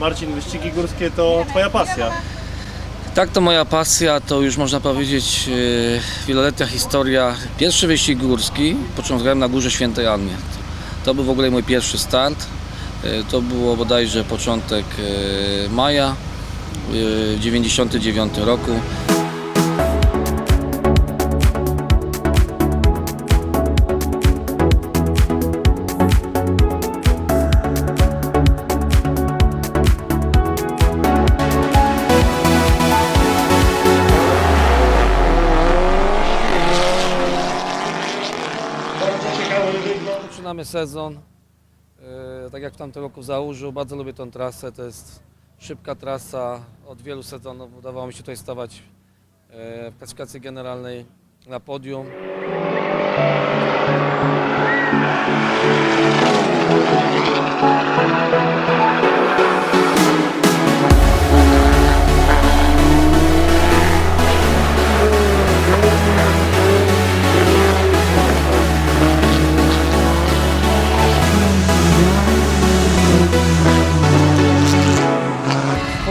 Marcin, wyścigi górskie to twoja pasja. Tak, to moja pasja, to już można powiedzieć e, wieloletnia historia. Pierwszy wyścig górski początkowałem na Górze Świętej Anny. To był w ogóle mój pierwszy start. E, To było bodajże początek e, maja e, 99 roku. Zaczynamy sezon. E, Tak jak w tamtym roku w Załużu, bardzo lubię tą trasę. To jest szybka trasa. Od wielu sezonów udawało mi się tutaj stawać e, w klasyfikacji generalnej na podium.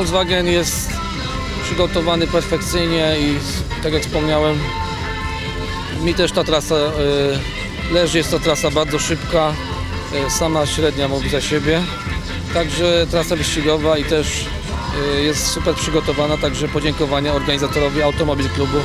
Volkswagen jest przygotowany perfekcyjnie i tak jak wspomniałem, mi też ta trasa e, leży, jest to trasa bardzo szybka, e, sama średnia mówi za siebie. Także trasa wyścigowa i też e, jest super przygotowana, także podziękowania organizatorowi Automobil Klubu.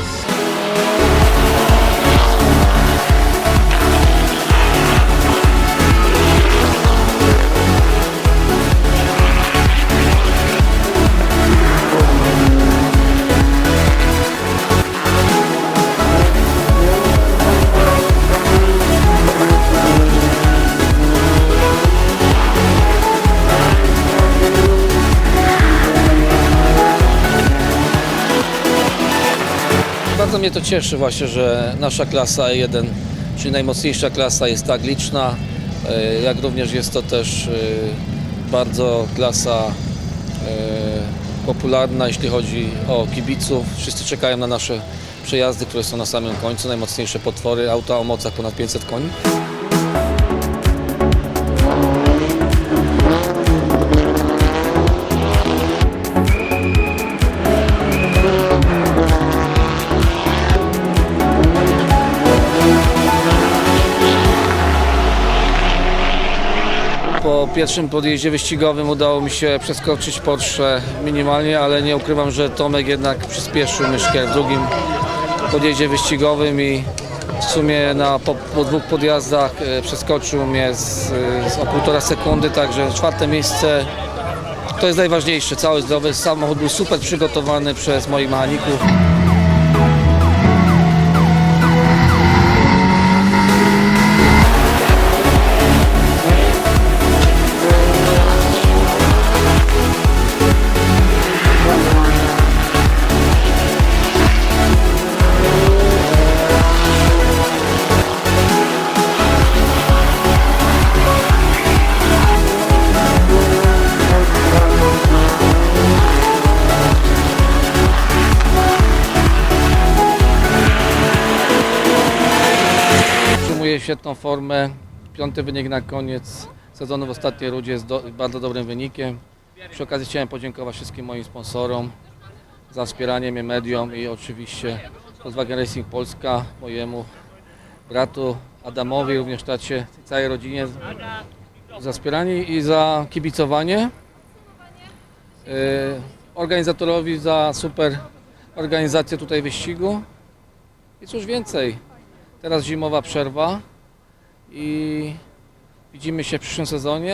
Bardzo mnie to cieszy właśnie, że nasza klasa E1, czyli najmocniejsza klasa jest tak liczna, e, jak również jest to też e, bardzo klasa e, popularna, jeśli chodzi o kibiców. Wszyscy czekają na nasze przejazdy, które są na samym końcu, najmocniejsze potwory, auta o mocach ponad 500 koni. Po pierwszym podjeździe wyścigowym udało mi się przeskoczyć Porsche minimalnie, ale nie ukrywam, że Tomek jednak przyspieszył myszkę w drugim podjeździe wyścigowym i w sumie na, po, po dwóch podjazdach e, przeskoczył mnie z, z o półtora sekundy, także czwarte miejsce to jest najważniejsze, cały zdrowy samochód był super przygotowany przez moich mechaników. Utrzymuje świetną formę. Piąty wynik na koniec sezonu w ostatniej rundzie jest do, bardzo dobrym wynikiem. Przy okazji chciałem podziękować wszystkim moim sponsorom za wspieranie mnie mediom i oczywiście Volkswagen Racing Polska, mojemu bratu Adamowi, również tacie, całej rodzinie za wspieranie i za kibicowanie. Yy, Organizatorowi za super organizację tutaj wyścigu. I cóż więcej, Teraz zimowa przerwa i widzimy się w przyszłym sezonie.